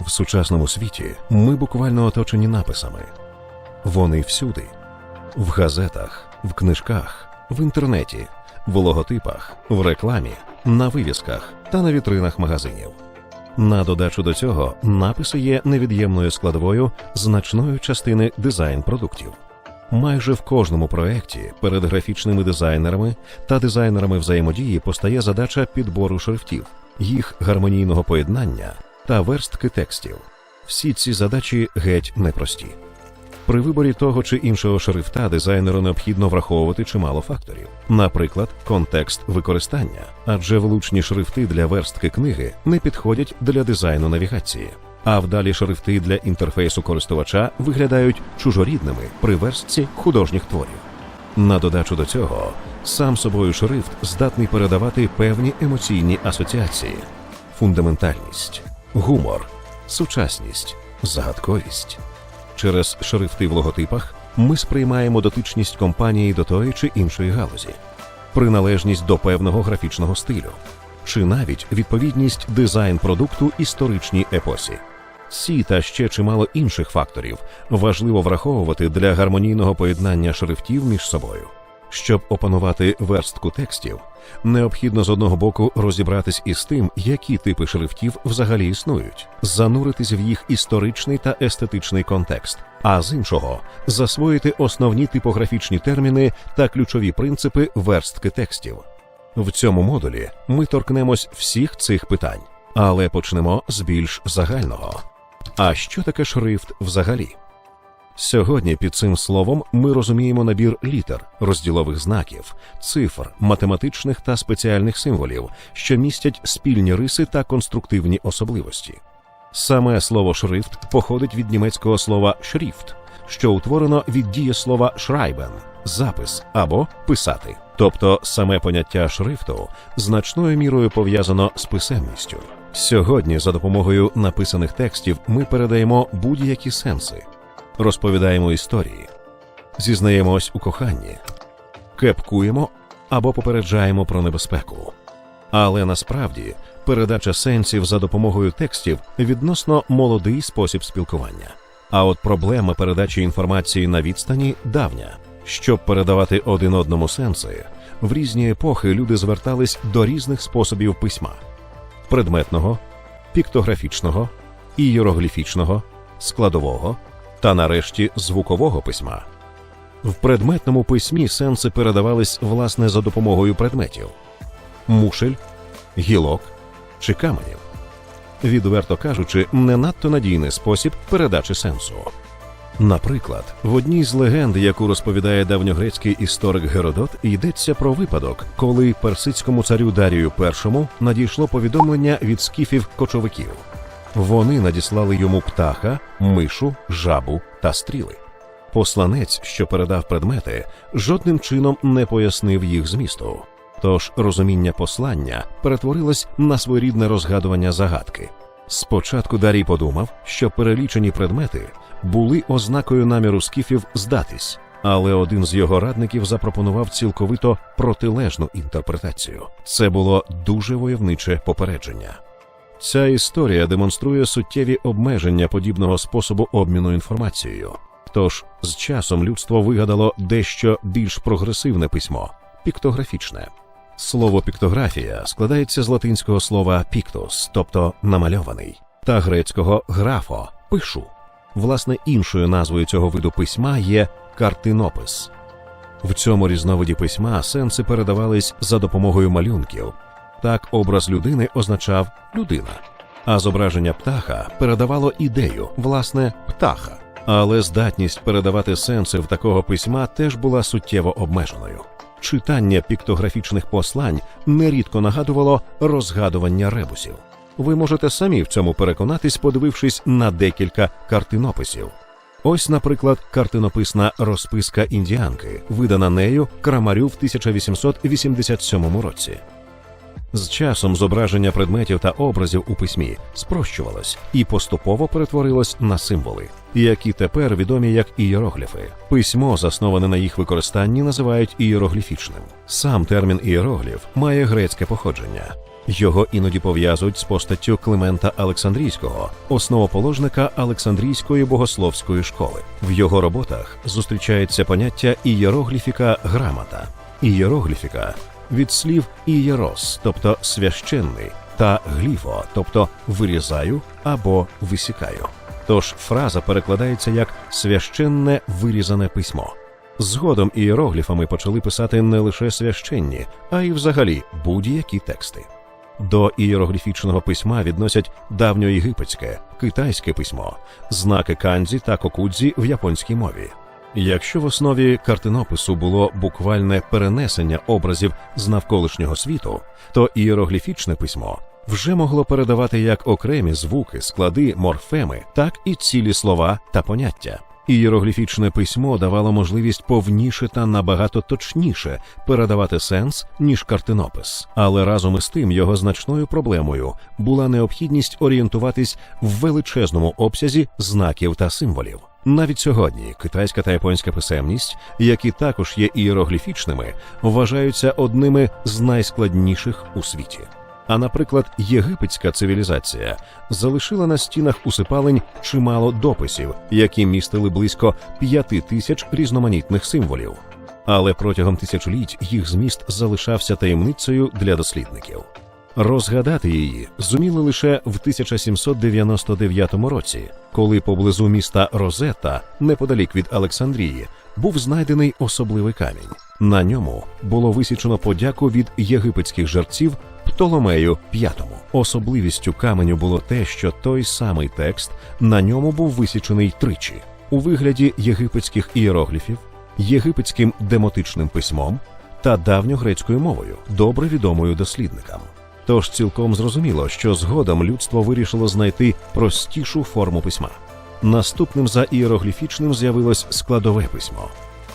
В сучасному світі ми буквально оточені написами. Вони всюди: в газетах, в книжках, в інтернеті, в логотипах, в рекламі, на вивісках та на вітринах магазинів. На додачу до цього написи є невід'ємною складовою значної частини дизайн продуктів. Майже в кожному проєкті перед графічними дизайнерами та дизайнерами взаємодії постає задача підбору шрифтів, їх гармонійного поєднання та верстки текстів. Всі ці задачі геть непрості. При виборі того чи іншого шрифта дизайнеру необхідно враховувати чимало факторів, наприклад, контекст використання, адже влучні шрифти для верстки книги не підходять для дизайну навігації, а вдалі шрифти для інтерфейсу користувача виглядають чужорідними при верстці художніх творів. На додачу до цього, сам собою шрифт здатний передавати певні емоційні асоціації, фундаментальність, гумор, сучасність, загадковість. Через шрифти в логотипах ми сприймаємо дотичність компанії до тої чи іншої галузі, приналежність до певного графічного стилю, чи навіть відповідність дизайн продукту історичній епосі. Ці та ще чимало інших факторів важливо враховувати для гармонійного поєднання шрифтів між собою. Щоб опанувати верстку текстів, необхідно з одного боку розібратись із тим, які типи шрифтів взагалі існують, зануритись в їх історичний та естетичний контекст, а з іншого засвоїти основні типографічні терміни та ключові принципи верстки текстів. В цьому модулі ми торкнемось всіх цих питань, але почнемо з більш загального. А що таке шрифт взагалі? Сьогодні під цим словом ми розуміємо набір літер, розділових знаків, цифр, математичних та спеціальних символів, що містять спільні риси та конструктивні особливості. Саме слово шрифт походить від німецького слова шрифт, що утворено від дієслова schreiben – запис або писати. Тобто саме поняття шрифту значною мірою пов'язано з писемністю. Сьогодні, за допомогою написаних текстів, ми передаємо будь-які сенси, розповідаємо історії, зізнаємось у коханні, кепкуємо або попереджаємо про небезпеку. Але насправді передача сенсів за допомогою текстів відносно молодий спосіб спілкування. А от проблема передачі інформації на відстані давня. Щоб передавати один одному сенси, в різні епохи люди звертались до різних способів письма: предметного, піктографічного, ієрогліфічного, складового та нарешті звукового письма. В предметному письмі сенси передавались власне за допомогою предметів мушель, гілок чи каменів. Відверто кажучи, не надто надійний спосіб передачі сенсу. Наприклад, в одній з легенд, яку розповідає давньогрецький історик Геродот, йдеться про випадок, коли персидському царю Дарію І надійшло повідомлення від скіфів кочовиків. Вони надіслали йому птаха, мишу, жабу та стріли. Посланець, що передав предмети, жодним чином не пояснив їх змісту. Тож розуміння послання перетворилось на своєрідне розгадування загадки. Спочатку Дарій подумав, що перелічені предмети були ознакою наміру скіфів здатись, але один з його радників запропонував цілковито протилежну інтерпретацію. Це було дуже войовниче попередження. Ця історія демонструє суттєві обмеження подібного способу обміну інформацією. Тож з часом людство вигадало дещо більш прогресивне письмо піктографічне. Слово піктографія складається з латинського слова піктус, тобто намальований, та грецького графо пишу. Власне, іншою назвою цього виду письма є картинопис. В цьому різновиді письма сенси передавались за допомогою малюнків. Так образ людини означав людина, а зображення птаха передавало ідею, власне, птаха. Але здатність передавати сенси в такого письма теж була суттєво обмеженою. Читання піктографічних послань нерідко нагадувало розгадування ребусів. Ви можете самі в цьому переконатись, подивившись на декілька картинописів. Ось, наприклад, картинописна розписка індіанки, видана нею Крамарю в 1887 році. З часом зображення предметів та образів у письмі спрощувалось і поступово перетворилось на символи, які тепер відомі як ієрогліфи. Письмо, засноване на їх використанні, називають ієрогліфічним. Сам термін ієрогліф має грецьке походження. Його іноді пов'язують з постаттю Климента Олександрійського, основоположника Олександрійської богословської школи. В його роботах зустрічається поняття ієрогліфіка грамота. Ієрогліфіка від слів ієрос, тобто священний, та гліфо, тобто вирізаю або висікаю. Тож фраза перекладається як священне вирізане письмо. Згодом ієрогліфами почали писати не лише священні, а й взагалі будь-які тексти. До ієрогліфічного письма відносять давньоєгипетське, китайське письмо, знаки канзі та кокудзі в японській мові. Якщо в основі картинопису було буквальне перенесення образів з навколишнього світу, то ієрогліфічне письмо вже могло передавати як окремі звуки, склади, морфеми, так і цілі слова та поняття. Ієрогліфічне письмо давало можливість повніше та набагато точніше передавати сенс, ніж картинопис. Але разом із тим його значною проблемою була необхідність орієнтуватись в величезному обсязі знаків та символів. Навіть сьогодні китайська та японська писемність, які також є ієрогліфічними, вважаються одними з найскладніших у світі. А наприклад, єгипетська цивілізація залишила на стінах усипалень чимало дописів, які містили близько п'яти тисяч різноманітних символів. Але протягом тисячоліть їх зміст залишався таємницею для дослідників. Розгадати її зуміли лише в 1799 році, коли поблизу міста Розетта, неподалік від Олександрії, був знайдений особливий камінь. На ньому було висічено подяку від єгипетських жерців Птоломею V. Особливістю каменю було те, що той самий текст на ньому був висічений тричі у вигляді єгипетських ієрогліфів, єгипетським демотичним письмом та давньогрецькою мовою, добре відомою дослідникам. Тож цілком зрозуміло, що згодом людство вирішило знайти простішу форму письма. Наступним за ієрогліфічним з'явилось складове письмо.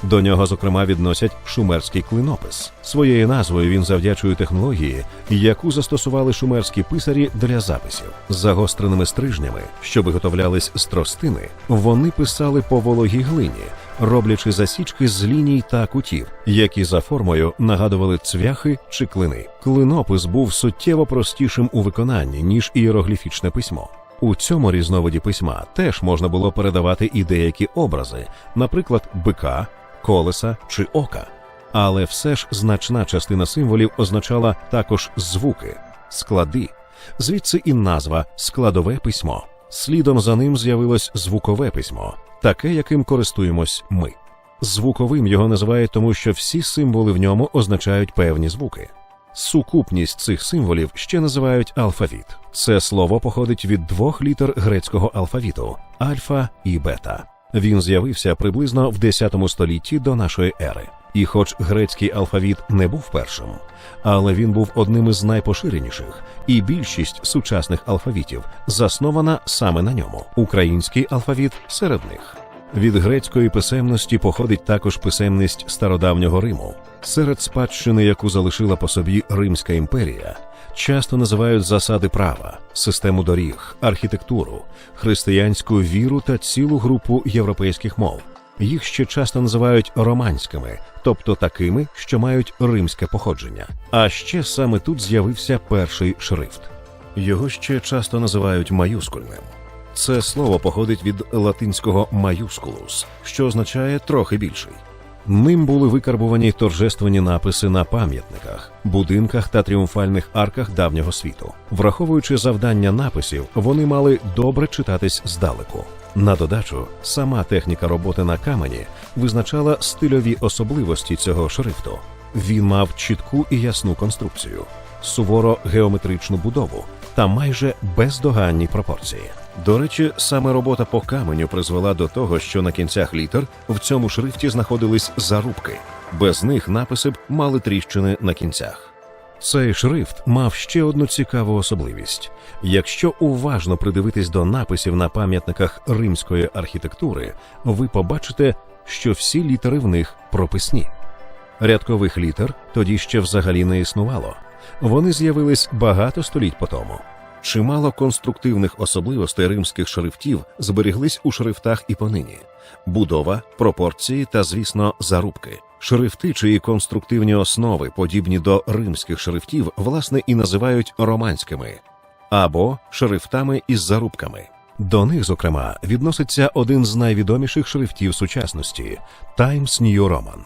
До нього, зокрема, відносять шумерський клинопис. Своєю назвою він завдячує технології, яку застосували шумерські писарі для записів. Загостреними стрижнями, що виготовлялись з тростини, вони писали по вологій глині, роблячи засічки з ліній та кутів, які за формою нагадували цвяхи чи клини. Клинопис був суттєво простішим у виконанні ніж ієрогліфічне письмо. У цьому різновиді письма теж можна було передавати і деякі образи, наприклад, бика, колеса чи ока. Але все ж значна частина символів означала також звуки, склади, звідси і назва складове письмо. Слідом за ним з'явилось звукове письмо, таке, яким користуємось ми. Звуковим його називають тому, що всі символи в ньому означають певні звуки. Сукупність цих символів ще називають алфавіт. Це слово походить від двох літер грецького алфавіту альфа і бета. Він з'явився приблизно в 10 столітті до нашої ери. І, хоч грецький алфавіт не був першим, але він був одним із найпоширеніших, і більшість сучасних алфавітів заснована саме на ньому. Український алфавіт серед них. Від грецької писемності походить також писемність стародавнього Риму. Серед спадщини, яку залишила по собі Римська імперія, часто називають засади права, систему доріг, архітектуру, християнську віру та цілу групу європейських мов. Їх ще часто називають романськими, тобто такими, що мають римське походження. А ще саме тут з'явився перший шрифт. Його ще часто називають маюскульним. Це слово походить від латинського «maiusculus», що означає трохи більший. Ним були викарбувані торжественні написи на пам'ятниках, будинках та тріумфальних арках давнього світу. Враховуючи завдання написів, вони мали добре читатись здалеку. На додачу, сама техніка роботи на камені визначала стильові особливості цього шрифту. Він мав чітку і ясну конструкцію, суворо геометричну будову та майже бездоганні пропорції. До речі, саме робота по каменю призвела до того, що на кінцях літер в цьому шрифті знаходились зарубки. Без них написи б мали тріщини на кінцях. Цей шрифт мав ще одну цікаву особливість: якщо уважно придивитись до написів на пам'ятниках римської архітектури, ви побачите, що всі літери в них прописні. Рядкових літер тоді ще взагалі не існувало. Вони з'явились багато століть по тому. Чимало конструктивних особливостей римських шрифтів зберіглись у шрифтах і понині: будова, пропорції та, звісно, зарубки. Шрифти, чиї конструктивні основи, подібні до римських шрифтів, власне і називають романськими або шрифтами із зарубками. До них, зокрема, відноситься один з найвідоміших шрифтів сучасності Times New Roman.